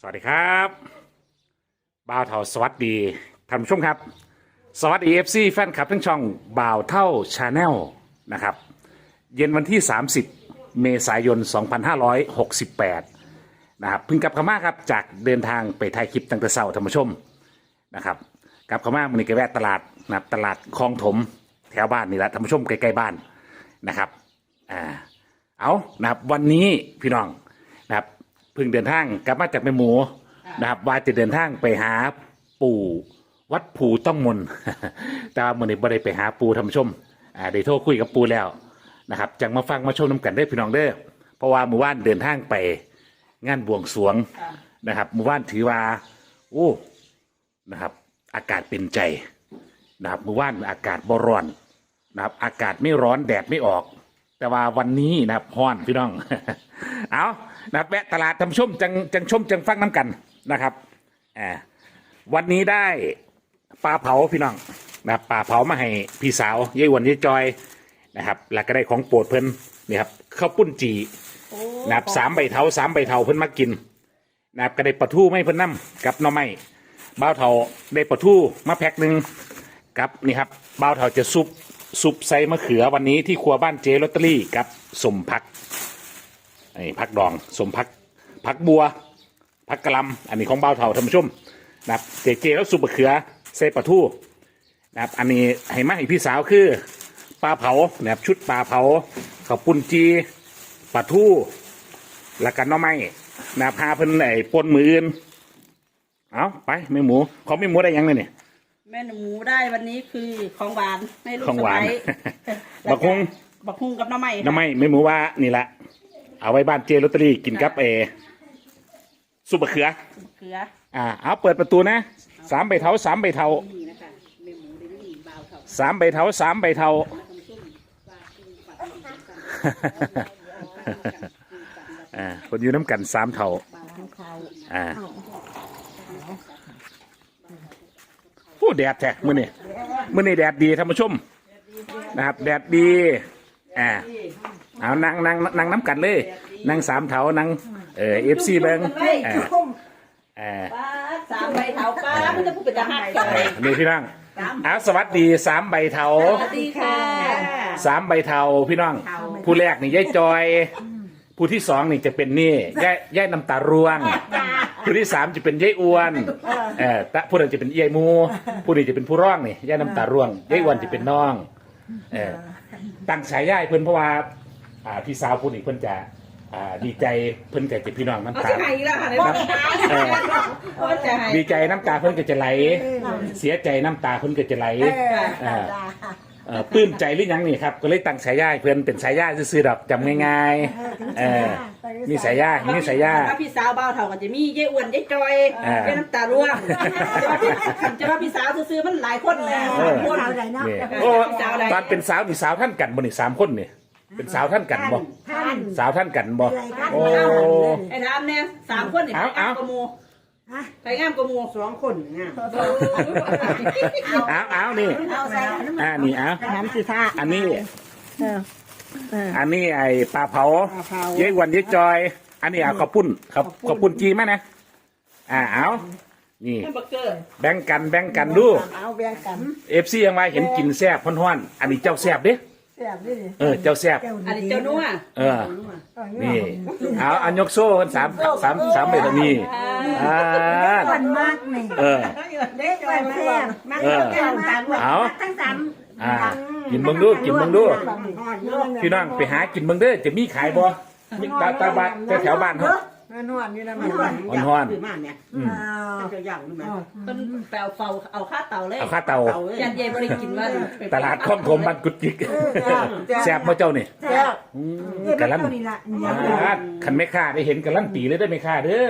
สวัสดีครับบ่าวเท่าสวัสดีท่านผู้ชมครับ สวัสดีเอฟซีแฟนคลับทั้งช่องบ่าวเท่าชาแนลนะครับ เย็นวันที่ 30 เมษายน 2568 นะครับเพิ่งกลับเขามาครับ จากเดินทางไปถ่ายคลิปตั้งแต่เช้าท่านผู้ชมนะครับกลับเขามามันนี้ก็แวะตลาดนะครับตลาดคลองถมแถวบ้านนี่แหละท่านผู้ชมใกล้ๆบ้านนะครับอ่าเอานะครับวันนี้พี่น้อง พิ่งเดินทางกลับมาจากแม่หมูนะครับว่าจะเดินทางไปหาปู่วัดภูต้องมน แต่ว่ามื่อนี้บ่ได้ไปหาปู่ท่านผู้ชมอ่าได้โทรคุยกับปู่แล้วนะครับจังมาฟังมาชมน้ำกันได้อพี่น้องเด้อเพราะว่าเมื่อวานเดินทางไปงานบวงสรวงนะครับหมู่บ้านถือว่าโอ้นะครับ อากาศเป็นใจนะครับหมู่บ้านอากาศบร้อนนะครับ อากาศไม่ร้อนแดดไม่ออก แต่ว่าวันนี้นะครับฮ้อนพี่น้อง เอา นะครับแวะตลาดทำชมจังจังชมจังฟังน้ำกันนะครับอ่าวันนี้ได้ปลาเผาพี่น้องนะครับปลาเผามาให้พี่สาวยายหวนยายจอยนะครับ แล้วก็ได้ของโปรดเพิ่นนี่ครับข้าวปุ้นจีนะครับสามใบเทาสามใบเทาเพิ่นมากินนะครับก็ได้ปลาทูไม่เพิ่นนํกับหน่อไม้บ้าวเทาได้ปลาทูมาแพ็คหนึ่งกับนี่ครับบ้าวเทาจะซุปซุปใส่มะเขือวันนี้ที่ครัวบ้านเจลอตเตอรี่กับสมพัก นี่พักดองสมพักพักบัวพักกะหลำอันนี้ของบ้าวเทาท่านผู้ชมนะครับเจเจแล้วซุปมะเขือใส่ปลาทูนะครับอันนี้ให้มาให้พี่สาวคือปลาเผานะครับชุดปลาเผาข้าวปุ้นจีปลาทูแล้วกันน้อไม้นาพาเพิ่นไอ้ปนมืออื่นเอาไปแม่หมูเขาไม่หมูได้ยังเลยเนี่ยแม่หนูได้วันนี้คือของหวานให้ลูกของหวานสะใภ้บักฮุงบักฮุงกับหน้ำไม้น้อไม้แม่หมูว่านี่ละ เอาไว้บ้านเจลอตเตอรี่กินกับเอซุปมะเขือ เกลืออ่า เอาเปิดประตูนะสามใบเทาสามใบเทานี่นะคะแม่หมูได้นี่บ่าวเถาสามใบเทาสามใบเทาอ่าคนอยู่น้ำกันสามเทาอ่าโอ้แดดแท้มื่อนี่มื่อนี่แดดดีท่านผู้ชมนะครับ แดดดี อ่า เอานั่งนั่งนั่งน้ำกันเลย นั่งสามเถานั่งเออเอฟซีเบิ้งอ่าอ่าป้าดสามใบเถาป้าดมันจะพูดเป็นทหารกันนี่พี่น้องเอาสวัสดีสามใบเถาสวัสดีค่ะสามใบเทาพี่น้อง ผู้แรกนี่ยายจอย ผู้ที่สองนี่จะเป็นนี่ยายยายน้ำตาร่วงผู้ที่สามจะเป็นยายอ้วนเออตะผู้นั้นจะเป็นยายมู ผู้นี้จะเป็นผู้ร้องนี่ยายน้ำตาร่วงยายอ้วนจะเป็นน้อง เออตั้งฉายาให้เพิ่นเพราะว่า อ่าพี่สาวผู้นี้เพิ่นจะอ่าดีใจเพิ่นก็จะพี่น้องน้ำเอาตา ที่ไหนอีกแล้วค่ะในบ้านเออโอ้จะให้ดีใจน้ำตาเพิ่นก็จะไหล เสียใจน้ำตาเพิ่นก็จะไหล เออเอ่อปลื้มใจหรือยังนี่ครับก็เลยตั้งฉายาให้เพื่อนเป็นฉายาซื่อๆดอกจำง่ายๆเออมีฉายามีฉายา ว่าพี่สาวบ่าวเถากันจะมียายอ้วนยายจอยอ่ายายน้ำตาร่วงจะว่าพี่สาวซื้อๆมันหลายคนนะเออคนนี่โอ้ตอนเป็นสาวนี่สาวท่านกันบ่นี่สามคนนี่ เป็นสาวท่านกันบ่ท่านสาวท่านกันบ่ โอ้ ไอ้ถามเนี่ยสามคนนี่เอาใครงามเอากว่าหมูฮะใครงามกว่าหมูสองคนงามเอาเอานี่ เอาใส่อ่านี่เอาน้ำสีท่าอันนี้ เออเอออันนี้ไอ้ปลาเผาปลาเผาเย้วันเย้จอย อันนี้เอาข้าวปุ้นข้าวข้าวปุ้นจีมานะอ่าเอานี่แฮมเบอร์เกอร์แบ่งกันแบ่งกันดูเอาแบ่งกันเอฟซียังไงเห็นกินแซ่บฮ้อนๆอันนี้เจ้าแซ่บเด้ แซ่บดิเออ เจ้าแซ่บอันนี้เจ้านัวเออ นี่ เอาอันยกโซ่กันสามสามสามเมตรนี่อ่าคนมากนี่เออเด็กคนแซ่บมากเออแซ่บมากเอาทั้งสามอ่า กินเบิ่งดูกินเบิ่งดูพี่น้องไปหากินเบิ่งเด้อจะมีขายบ่มีตาตาบ้านแถวๆบ้านเฮา นวลนี่นะมันฮ้อนมากเนี่ยๆอืมจะย่างนี่ไหมเพิ่นแปลวเฝ้าเอาค่าเตาเลยเอาข้าเตายันเย็นบ่ได้กินว่าตลาดคลองถมบ้านกุดจิกแซ่บบ่เจ้านี่แซ่บอืมเด็กกะลันนี่ละอ่าคันไม่ค่าได้เห็นกะลันตีเลยได้ไม่ค่าเด้อ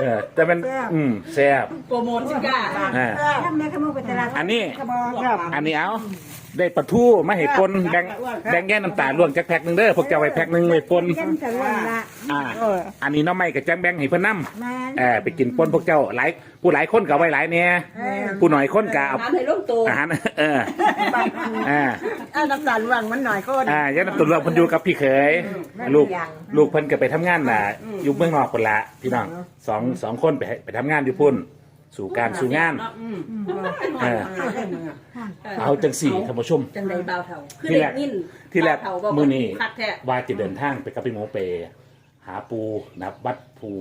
เออแต่มันอืมแซ่บโปรโมทสิก้าอ่าทำแม่ขโมยไปตลาดอันนี้กระบอกครับอันนี้เอา ได้ปลาทูมาให้ปนแบ่งแบ่งแย่น้ำตาลล่วงจักแพ็คหนึงเด้อพวกเจ้าไว้แพ็คหนึงไว้ปนเช่นจะร่วงละอ่า อันนี้น้องไม่กับแจ้งแบ่งให้เพิ่นนำแม่นเออไปกินปนพวกเจ้าหลายผู้หลายคนก็เอาไว้หลายเนี่ยผู้หน่อยคนก็เอาทำให้ลูกโตอาหารเอออ่าเอาน้ำตาลร่วงมันหน่อยก็อ่าย่าน้ำตุนรวมเพิ่นอยู่กับพี่เขยลูกลูกเพิ่นก็ไปทำงานน่ะอยู่เมืองนอกคนละพี่น้องสองสองคนไปไปทำงานอยู่พุ่น สู่การสู่งาน อืมเออ เอาจังสี่ท่านผู้ชม จังใดเบาเท่าคือที่แรกเด็กนิ่นที่แรกเบาเท่าบ่มื้อนี้ คักแท้ว่าจะเดินทางไปกับพี่โมเปหาปูนะครับวัดภู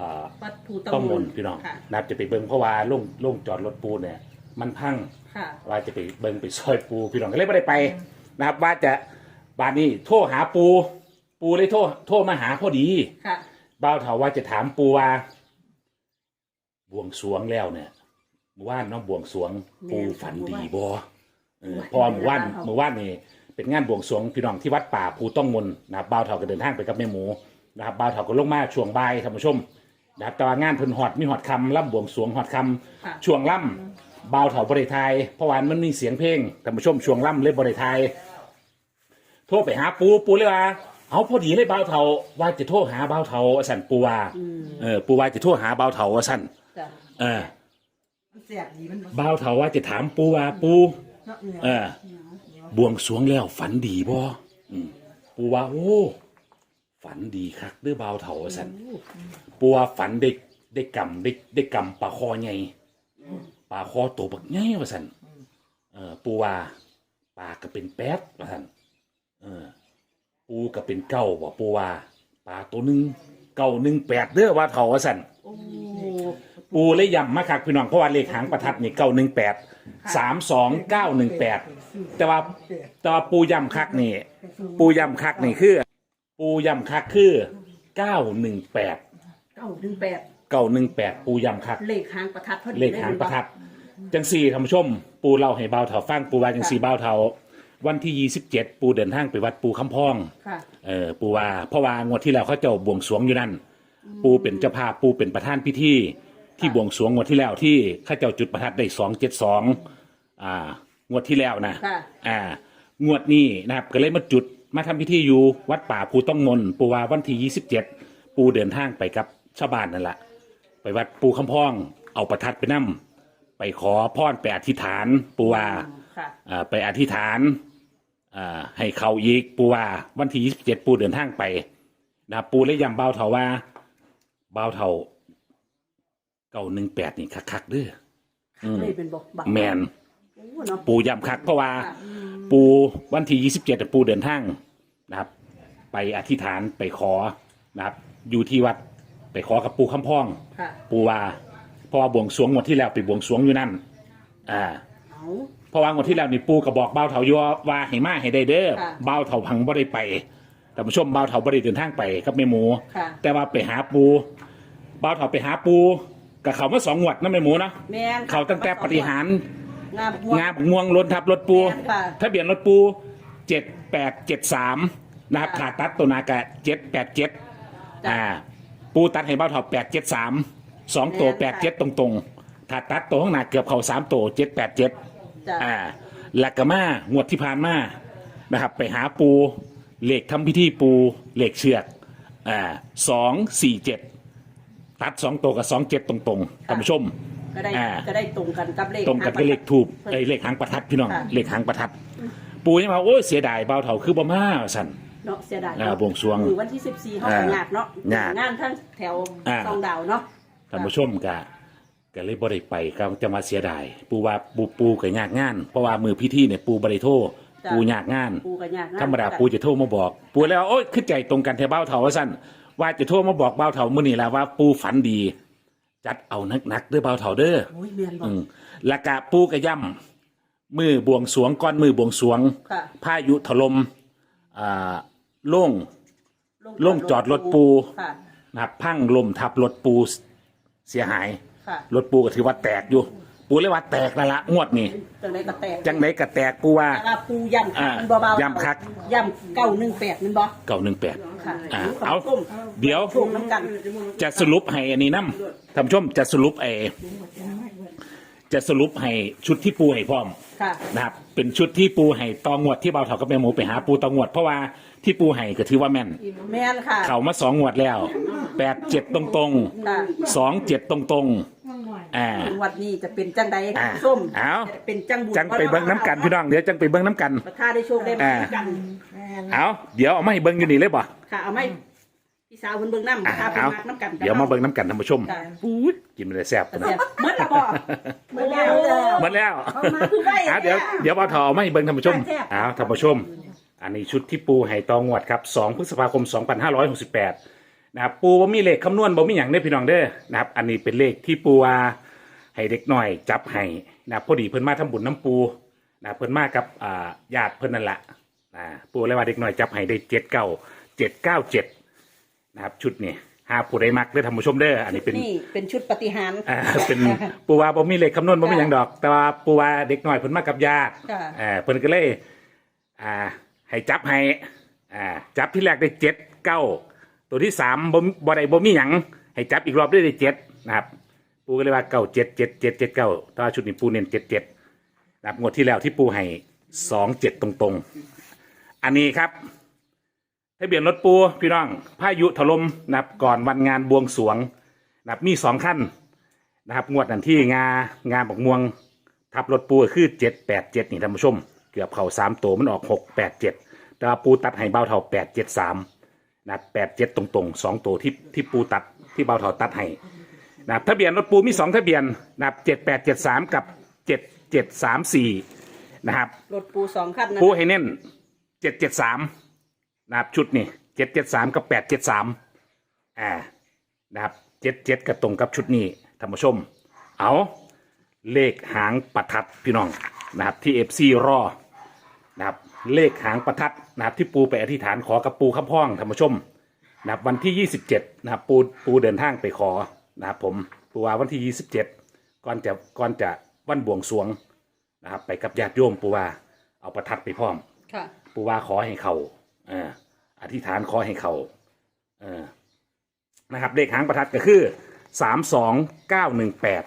อ่าวัดภูต้องมนต์พี่น้องค่ะนะครับจะไปเบิ่งเพราะว่าลงลงจอดรถปูเนี่ย มันพัง ค่ะ ว่าจะไปเบิ่งไปซอยปูพี่น้องก็เลยไม่ได้ไปนะครับ ว่าจะบานนี้โทรหาปู ปูเลยโทรโทรมาหาพอดีค่ะ บ่าวเถาว่าจะถามปูว่า บวงสรวงแล้วเนี่ยเมื่อวานเน้องบวงสรวงปูฝันดีบ่เออเพอเมื่อวานเมื่อวานนี่เป็นงานบวงสรวงพี่น้องที่วัดป่าภูต้องมนต์นะครับบ่าวเถาก็เดินทางไปกับแม่หมูนะครับบ่าวเถาก็ลงมาช่วงบ่ายท่านผู้ชมนะครับแต่ว่างานเพิ่นฮอดมีฮอดคำล่ำบวงสรวงฮอดคำค่ะช่วงล่ำบ่าวเถาบริไทยเพราะว่ามันมีเสียงเพลงท่านผู้ชมช่วงล่ำเลยบริไทย โทรไปหาปูปูเลยว่าเอาพอดีเลยบ่าวเถาว่าจะโทรหาบ่าวเถาว่าสั่นปูว่าเออปูว่าจะโทรหาบ่าวเถาว่าสั่น จ้ะเออเสียบดีมันบ่าวเถาว่าจะถามปูว่าปูเออบวงสรวงแล้วฝันดีบ่อืมปูว่าโอ้ ฝันดีคักเด้อบ่าวเถาว่าสั่นปูว่าฝันได้ได้กำได้ได้กำปลาคอใหญ่ปลาคอตัวบักใหญ่ว่าสั่นเออปูว่าปลาก็เป็นแป๊ดว่าสั่นเออ ปูก็เป็นเก้าบ่ปูว่าปลาตัวหนึ่งเก้าหนึ่งแปดเด้อว่าเถาว่าสั่นโอ้ ปูเลยย้ำมาคักพี่น้องเพราะว่าเลขหางประทัดนี่เก้าหนึ่งแปดสามสองเก้าหนึ่งแปดแต่ว่าแต่ว่าปูย้ำคักนี่ปูย้ำคักนี่คือ ปูย้ำคักคือเก้าหนึ่งแปดเก้าหนึ่งแปดเก้าหนึ่งแปดปูย้ำคัก เลขหางประทัดพอดีเลขหางประทัดจังสี่ท่านผู้ชม ปูเล่าให้เบาเถาฟังปูว่าจังสี่เบาเถาวันที่ยี่สิบเจ็ดปูเดินทางไปวัดปูคำพองค่ะเออปูว่าเพราะว่างวดที่แล้วเขาเจ้าบวงสรวงอยู่นั่น ปูเป็นเจ้าภาพปูเป็นประธานพิธี ที่บวงสรวงงวดที่แล้วที่เข้าเจ้าจุดประทัดได้สองเจ็ดสองอ่างวดที่แล้วนะค่ะ อ่างวดนี้นะครับก็เลยมาจุดมาทำพิธีอยู่วัดป่าภูต้องมนต์ปูว่าวันที่ยี่สิบเจ็ดปูเดินทางไปกับชาวบ้านนั่นแหละไปวัดปูคำพองเอาประทัดไปนั่ไปขอพรไปอธิษฐานปูว่าค่ะ อ่าไปอธิษฐานอ่าให้เขาอีกปูว่าวันที่ยี่สิบเจ็ดปูเดินทางไปนะครับปูเลยย้ำเบาเถาว่าเบาเถา เก้าหนึ่งแปดนี่คักๆเด้ออืมเลยเป็นบอกบักแมนโอ้เนาะปูย้ำคักเพราะว่า ค่ะปูวันที่ยี่สิบเจ็ดปูเดินทางนะครับ ไปอธิษฐานไปขอนะครับ อยู่ที่วัดไปขอกับปูคำพอง ค่ะปูว่าเพราะว่าบวงสรวงงวดที่แล้วไปบวงสรวงอยู่นั่นอ่า เอาเพราะว่างวดที่แล้วนี่ปูก็บอกเบาเถาอยู่ว่าให้มาให้ได้เด้อค่ะเบาเถาพังบ่ได้ไปแต่ผู้ชมเบาเถาบ่ได้เดินทางไปกับแม่หมู ค่ะแต่ว่าไปหาปูเบาเถาไปหาปู กับเขามาสองงวดนะแม่หมูนะแม่นเขาตั้งแต่ปฏิหารงามบวงาบง่วงล้นทับรถปูแม่นค่ะทะเบียนรถปูเจ็ดแปดเจ็ดสามนะครับขาดตัดตัวนากะเจ็ดแปดเจ็ดอ่า ปูตัดให้เบาเถาแปดเจ็ดสามสองตัวแปดเจ็ดตรงๆถ้าตัดตัวข้างหน้าเกือบเขาสามตัวเจ็ดแปดเจ็ด จ้ะอ่าหลักกะมางวดที่ผ่านมานะครับ ไปหาปูเหล็กทำพิธีปูเหล็กเชือกอ่าสองสี่เจ็ด ตัดสองตัวกับสองเจ็ดตรงๆท่านผู้ชม ก็ได้อ่า ก็ได้ตรงกันกับเลขตรงกับเลขถูกไอ้ยเลขหางประทัดพี่น้องค่ะ เลขหางประทัด ปูยังมาโอ้ยเสียดายเบาเถาคือบ่มาสั่น เนาะเสียดายอ่าเนาะบวงสรวงคือวันที่สิบสี่เขาอ่าก็ยากเนาะยากงานทั้งแถวอ่า สองดาวเนาะ ท่านผู้ชมกะก็เลยบ่ได้ไปก็จะมาเสียดาย ปูว่าปูปูก็ยากงาน เพราะว่ามือพิธีเนี่ยปูบ่ได้โทรปูยากงาน ปูก็ยากงนธรรมดาปูจะโทรมาบอก ปูแล้วาโอ๊ยขึ้นใจตรงกันแถวเบ้าเถาว่าสั้น ว่าจะโทรมาบอกเบ้าเถามื่อนี่แหละว่าปูฝันดี จัดเอานักๆเด้อเบ้าเถาเด้อโอ้ยเมียนบอกอืมและกะปูกระย่ำมือบวงสรวงก้อนมือบวงสรวงค่ะ พายุถล่มอ่าโล่ง ลงจอดรถปู ค่ะ นะครับพังลมทับรถปูเสียหาย ค่ะรถปูก็ถือว่าแตกอยู่ ปูเลยว่าแตกแล้วละงวดนี้จังไดก็แตกจังไหนก็แตกปูว่า แต่ว่าปูย่ำอ่ามันเบาๆย่ำคัก ย่ำเก้าหนึ่งแปดมันบ่เก่าหนึ่งแปด ค่ะอ่าเอาเอาเดี๋ยวช่วงน้ำกันจะสรุปให้อันนี้น้ำท่านผู้ชมจะสรุปไอ้จะสรุปให้ชุดที่ปูให้พร้อม ค่ะนะครับเป็นชุดที่ปูให้ตองวดที่เบาเถากับแม่หมูไปหาปูตองวด เพราะว่าที่ปูให้ก็ถือว่าแม่น แม่นค่ะ เขามาสองงวดแล้วแปดเจ็ดตรงตรงค่ะสองเจ็ดตรงตรงๆ อ่าวัดนี้จะเป็นจังใดอ่าส้มเอาจะเป็นจังบุญจังไปเบิ้งน้ำกันพี่น้องเดี๋ยวจังไปเบิ้งน้ำกันประทาได้โชคได้อ่ากันเอาเดี๋ยวเอามาให้เบิ้งอยู่นี่เลยบ่ค่ะเอาไหม่พี่สาวเพิ่นเบิ่งน้ำอ่าค่ะเพิ่นเอามากน้ำกันเดี๋ยวมาเบิ้งน้ำกันท่านผู้ชมค่ะอู้ยกินไปเลยแซ่บแต่นะเสียเมื่อละบ่เมื่อแล้วหมดแล้วคือไว้เอาเดี๋ยวเดี๋ยวเบาเถาเอามาให้เบิ้งท่านผู้ชมแซ่บ เอาท่านผู้ชม อันนี้ชุดที่ปูให้ตองวดครับ 2 พฤษภาคม 2568 นะครับปูว่ามีเลขคำนวณบ่มีหยังเด้อพี่น้องเด้อนะครับ อันนี้เป็นเลขที่ปูว่าให้เด็กหน่อยจับให้นะครับพอดีเพิ่นมาทำบุญน้ำปูนะครับเพิ่นมากับอ่าญาติเพิ่นนั่นแหละอ่าปูเลยว่าเด็กหน่อยจับให้ได้เจ็ดเก้าเจ็ดเก้าเจ็ดนะครับชุดนี้หาผู้ใดมักเด้อท่านผู้ชมเด้ออันนี้เป็น นี่เป็นชุดปฏิหาร อ่าเป็นปูว่าบ่มีเลขคำนวณบ่มีหยังดอก แต่ว่าปูว่าเด็กหน่อยเพิ่นมากับญาติค่ะ อ่าเพิ่นก็เลย อ่า ให้จับให้ อ่า จับที่แรกได้เจ็ดเก้า ตัวที่สามบ่บ่ได้บ่มีหยังให้จับอีกรอบได้ได้เจ็ดนะครับ ปูก็เลยว่าเก้าเจ็ดเจ็ดเจ็ดเจ็ดเก้าถ้าชุดนี้ปูเน้นเจ็ดเจ็ดนะครับงวดที่แล้วที่ปูให้สองเจ็ดตรงๆ อันนี้ครับทะเบียนรถปูพี่น้องพายุถล่มนะครับก่อนวันงานบวงสรวงนะครับมีสองขั้นนะครับ งวดนั้นที่งางานบอกม่วง ทับรถปูคือเจ็ดแปดเจ็ดนี่ท่านผู้ชม เกือบเข่าสามตัวมันออกหกแปดเจ็ดแต่ปูตัดให้เบาเท่าแปดเจ็ดสาม นะแปดเจ็ดตรงๆสองตัวที่ที่ปูตัดที่เบาเท่าตัดให้นะครับทะเบียนรถปูมีสองทะเบียนนะครับเจ็ดแปดเจ็ดสามกับเจ็ดเจ็ดสามสี่นะครับ รถปูสองคันนะปูให้เน้นเจ็ดเจ็ดสามนะครับชุดนี่เจ็ดเจ็ดสามกับแปดเจ็ดสามอ่านะครับเจ็ดเจ็ดกับตรงกับชุดนี้ท่านผู้ชม เอาเลขหางประทัดพี่น้องนะครับที่เอฟซีรอนะครับ เลขหางประทัดนะครับที่ปูไปอธิษฐานขอกับปูข้าพ่องท่านผู้ชมนะครับวันที่ 27นะครับปูปูเดินทางไปขอนะครับผมปูว่าวันที่ 27 ก่อนจะก่อนจะวันบวงสรวงนะครับไปกับญาติโยมปูว่าเอาประทัดไปพร้อมค่ะ ปูว่าขอให้เขาเอออธิษฐานขอให้เขาเออนะครับเลขหางประทัดก็คือสามสองเก้าหนึ่งแปด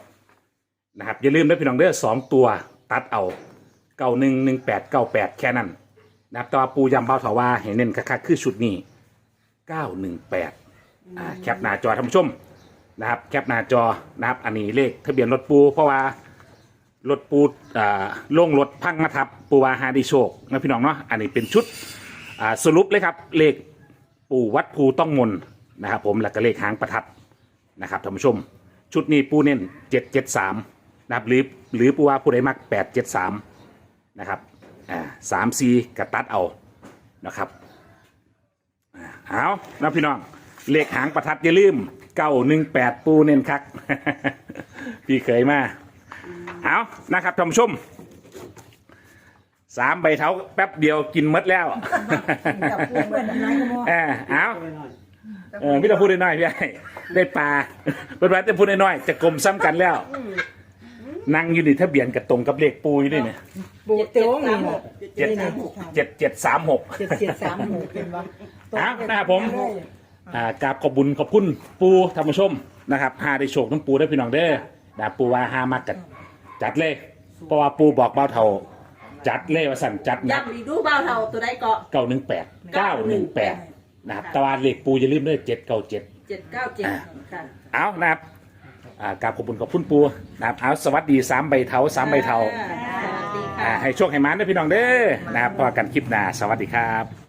นะครับอย่าลืมนะพี่น้องเด้อสองตัวตัดเอาเก้าหนึ่งหนึ่งแปดเก้าแปดแค่นั้น นะครับแต่ว่าปูยำเบาเถาว่าให้เน้นคักๆคือชุดนี้เก้าหนึ่งแปดอ่าแคปหน้าจอท่านผู้ชมนะครับ แคปหน้าจอนะครับ อันนี้เลขทะเบียนรถปู เพราะว่ารถปูอ่าโล่งรถพังมาทับ ปูวาฮาดิโชคนะพี่น้องเนาะอันนี้เป็นชุดอ่าสรุปเลยครับเลขปูวัดภูต้องมนนะครับ ผมแล้วก็เลขหางประทัดนะครับท่านผู้ชม ชุดนี้ปูเน้นเจ็ดเจ็ดสามนะครับหรือหรือปูว่าผู้ใดมักแปดเจ็ดสามนะครับ อ่าสามซีกระตัดเอานะครับอ่าเอานะพี่น้องเลขหางประทัดอย่าลืมเก้าหนึ่งแปดปูเน้นคัก พี่เคยมาเอานะครับท่านผู้ชมสามใบเท้าแป๊บเดียวกินหมดแล้วจับปูเมื่อน้ำลายก็มอเออเอาเออพี่ต้องพูดน้อยๆพี่ไอ้ได้ปลาเป็นไรจะพูดน้อยๆจะกลมซ้ำกันแล้ว นั่งอยู่ในทะเบียนกับตรงกับเลขปูอยู่ด้วยเนี่ยปูเตี้ยวนี่แหละเจ็ดเจ็ดเจ็ดสามหกเจ็ดเจ็ดสามหกเป็นวะเอานะครับผม อ่ากราบขอบบุญขอบคุณปูธรรมชมนะครับหาได้โชคน้ำปูได้พี่น้องเด้อนะปูว่าหามากัดจัดเลยเพราะว่าปูบอกเบาเท่า จัดเลยว่าสั่นจัดหนัก ย้ำดีดูเบาเท่าตัวใดเกาะ เก้าหนึ่งแปดเก้าหนึ่งแปดนะครับแตะวันเลขปูอย่าลืมด้วยเจ็ดเก้าเจ็ดเจ็ดเก้าเจ็ดค่ะ เอานะครับ อ่ากราบขอบคุณขอบคุณปูนะครับเอาสวัสดีสามใบเทาสามใบเทาสวัสดีอ่าค่ะ ให้โชคให้มันด้วยพี่น้องเด้อนะครับพอกันคลิปหน้าสวัสดีครับ